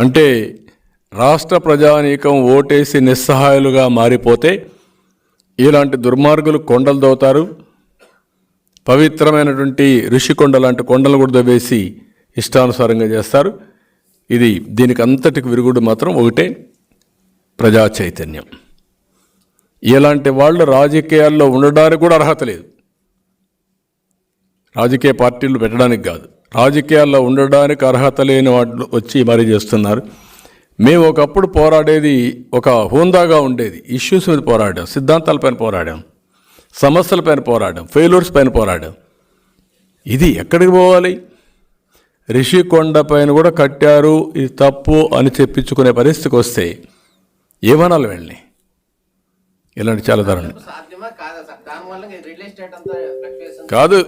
అంటే రాష్ట్ర ప్రజానీకం ఓటేసి నిస్సహాయులుగా మారిపోతే ఇలాంటి దుర్మార్గులు కొండలు దోతారు. పవిత్రమైనటువంటి ఋషికొండ లాంటి కొండలు కూడా దవ్వేసి ఇష్టానుసారంగా చేస్తారు. ఇది దీనికి అంతటికి విరుగుడు మాత్రం ఒకటే ప్రజా చైతన్యం. ఇలాంటి వాళ్ళు రాజకీయాల్లో ఉండడానికి కూడా అర్హత లేదు. రాజకీయ పార్టీలు పెట్టడానికి కాదు. రాజకీయాల్లో ఉండడానికి అర్హత లేని వాళ్ళు వచ్చి మరీ చేస్తున్నారు. మేము ఒకప్పుడు పోరాడేది ఒక హోందాగా ఉండేది. ఇష్యూస్ మీద పోరాడాం. సిద్ధాంతాలపైన పోరాడాం. సమస్యలపైన పోరాడాం. ఫెయిల్యూర్స్ పైన పోరాడాం. ఇది ఎక్కడికి పోవాలి? రిషికొండ పైన కూడా కట్టారు. ఇది తప్పు అని చెప్పించుకునే పరిస్థితికి వస్తే ఏమనాలి వెళ్ళి ఇలాంటి చాలా సాధ్యమా? కాదా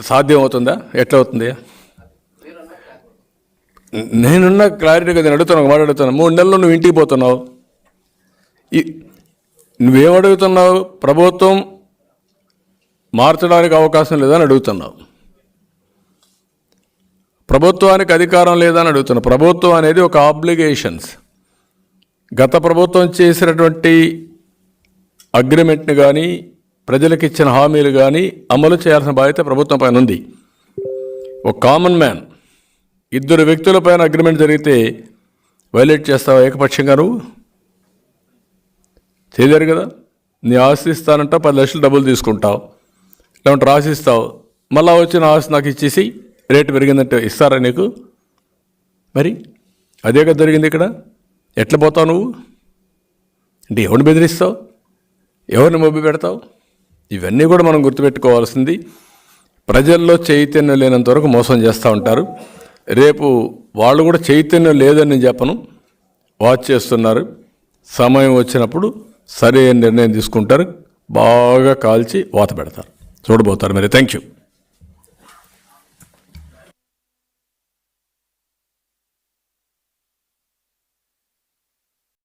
సాధ్యమవుతుందా? దానివల్ల సాధ్యం అవుతుందా ఎట్లా అవుతుంది నేనున్న క్లారిటీగా నేను అడుగుతాను ఒక మాట అడుగుతాను. మూడు నెలలు నువ్వు ఇంటికి పోతున్నావు. ఈ- నువ్వేం అడుగుతున్నావు ప్రభుత్వం మార్చడానికి అవకాశం లేదని అడుగుతున్నావు. ప్రభుత్వానికి అధికారం లేదని అడుగుతున్నావు. ప్రభుత్వం అనేది ఒక ఆబ్లిగేషన్స్ గత ప్రభుత్వం చేసినటువంటి అగ్రిమెంట్ని కానీ ప్రజలకు ఇచ్చిన హామీలు కానీ అమలు చేయాల్సిన బాధ్యత ప్రభుత్వం పైన ఉంది. ఒక కామన్ మ్యాన్ ఇద్దరు వ్యక్తుల పైన అగ్రిమెంట్ జరిగితే వైలేట్ చేస్తావా ఏకపక్షంగా నువ్వు చేయలేరు కదా? నీ ఆస్తి ఇస్తానంట పది లక్షలు డబ్బులు తీసుకుంటావు. లేకుంటే రాసిస్తావు. మళ్ళా వచ్చిన ఆస్తి నాకు ఇచ్చేసి రేటు పెరిగిందంటే ఇస్తారా నీకు? మరి అదే కదా జరిగింది ఇక్కడ? ఎట్లా పోతావు నువ్వు? అంటే ఎవరిని బెదిరిస్తావు? ఎవరిని మొబ్బి పెడతావు? ఇవన్నీ కూడా మనం గుర్తుపెట్టుకోవాల్సింది. ప్రజల్లో చైతన్యం లేనంత వరకు మోసం చేస్తూ ఉంటారు. రేపు వాళ్ళు కూడా చైతన్యం లేదని చెప్పను. వాచ్ చేస్తున్నారు. సమయం వచ్చినప్పుడు సరైన నిర్ణయం తీసుకుంటారు. బాగా కాల్చి వాత పెడతారు. చూడబోతారు మరి. Thank you